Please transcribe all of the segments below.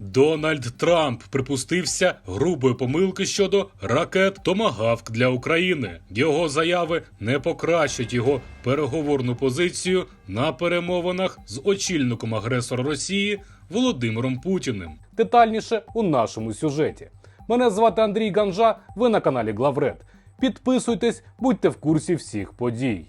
Дональд Трамп припустився грубої помилки щодо ракет Томагавк для України. Його заяви не покращать його переговорну позицію на перемовинах з очільником агресора Росії Володимиром Путіним. Детальніше у нашому сюжеті. Мене звати Андрій Ганжа. Ви на каналі Главред. Підписуйтесь, будьте в курсі всіх подій.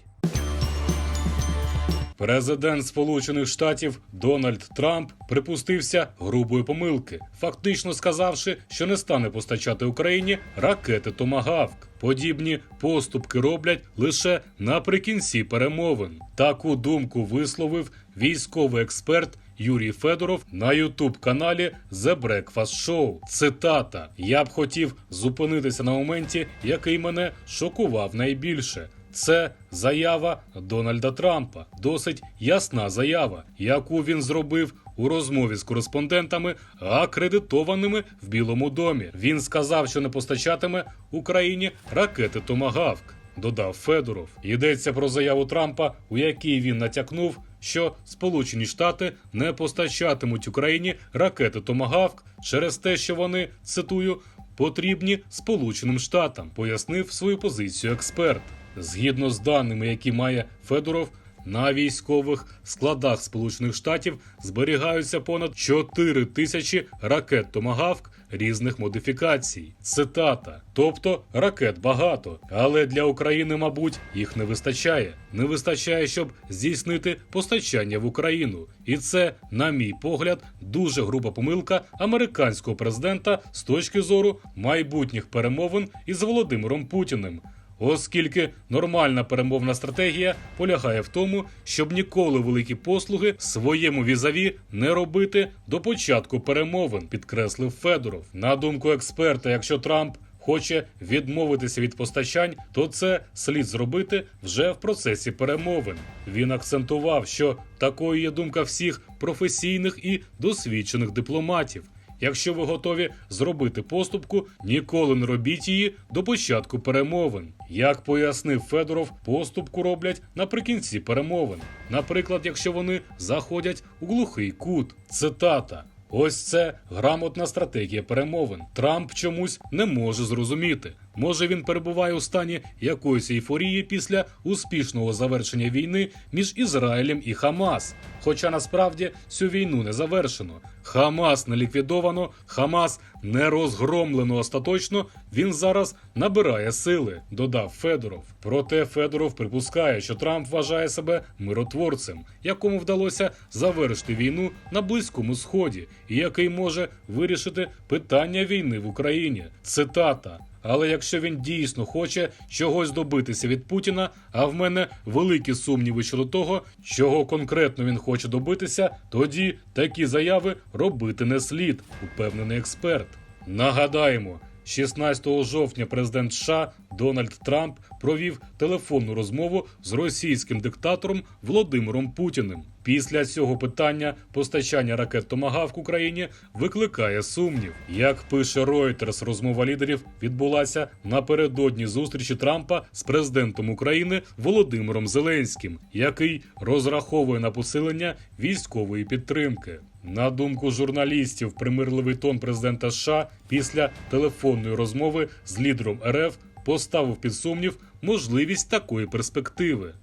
Президент Сполучених Штатів Дональд Трамп припустився грубої помилки, фактично сказавши, що не стане постачати Україні ракети Томагавк. Подібні поступки роблять лише наприкінці перемовин. Таку думку висловив військовий експерт Юрій Федоров на Ютуб каналі The Breakfast Show. Цитата: Я б хотів зупинитися на моменті, який мене шокував найбільше. Це заява Дональда Трампа. Досить ясна заява, яку він зробив у розмові з кореспондентами, акредитованими в Білому домі. Він сказав, що не постачатиме Україні ракети Томагавк. Додав Федоров. Йдеться про заяву Трампа, у якій він натякнув, що Сполучені Штати не постачатимуть Україні ракети Томагавк через те, що вони цитую потрібні Сполученим Штатам, пояснив свою позицію експерт. Згідно з даними, які має Федоров, на військових складах Сполучених Штатів зберігаються понад 4 тисячі ракет Томагавк різних модифікацій. Цитата: тобто ракет багато, але для України, мабуть, їх не вистачає. Не вистачає, щоб здійснити постачання в Україну. І це, на мій погляд, дуже груба помилка американського президента з точки зору майбутніх перемовин із Володимиром Путіним. Оскільки нормальна перемовна стратегія полягає в тому, щоб ніколи великі послуги своєму візаві не робити до початку перемовин, підкреслив Федоров. На думку експерта, якщо Трамп хоче відмовитися від постачань, то це слід зробити вже в процесі перемовин. Він акцентував, що такою є думка всіх професійних і досвідчених дипломатів. Якщо ви готові зробити поступку, ніколи не робіть її до початку перемовин. Як пояснив Федоров, поступку роблять наприкінці перемовин. Наприклад, якщо вони заходять у глухий кут. Цитата. Ось це грамотна стратегія перемовин. Трамп чомусь не може зрозуміти. Може він перебуває у стані якоїсь ейфорії після успішного завершення війни між Ізраїлем і Хамас. Хоча насправді цю війну не завершено. Хамас не ліквідовано, Хамас не розгромлено остаточно. Він зараз набирає сили, додав Федоров. Проте Федоров припускає, що Трамп вважає себе миротворцем, якому вдалося завершити війну на близькому сході, і який може вирішити питання війни в Україні. Цитата. Але якщо він дійсно хоче чогось добитися від Путіна, а в мене великі сумніви щодо того, чого конкретно він хоче добитися, тоді такі заяви робити не слід, упевнений експерт. Нагадаємо. 16 жовтня президент США Дональд Трамп провів телефонну розмову з російським диктатором Володимиром Путіним. Після цього питання постачання ракет Томагавк Україні викликає сумнів. Як пише Reuters, розмова лідерів відбулася напередодні зустрічі Трампа з президентом України Володимиром Зеленським, який розраховує на посилення військової підтримки. На думку журналістів, примирливий тон президента США після телефонної розмови з лідером РФ поставив під сумнів можливість такої перспективи.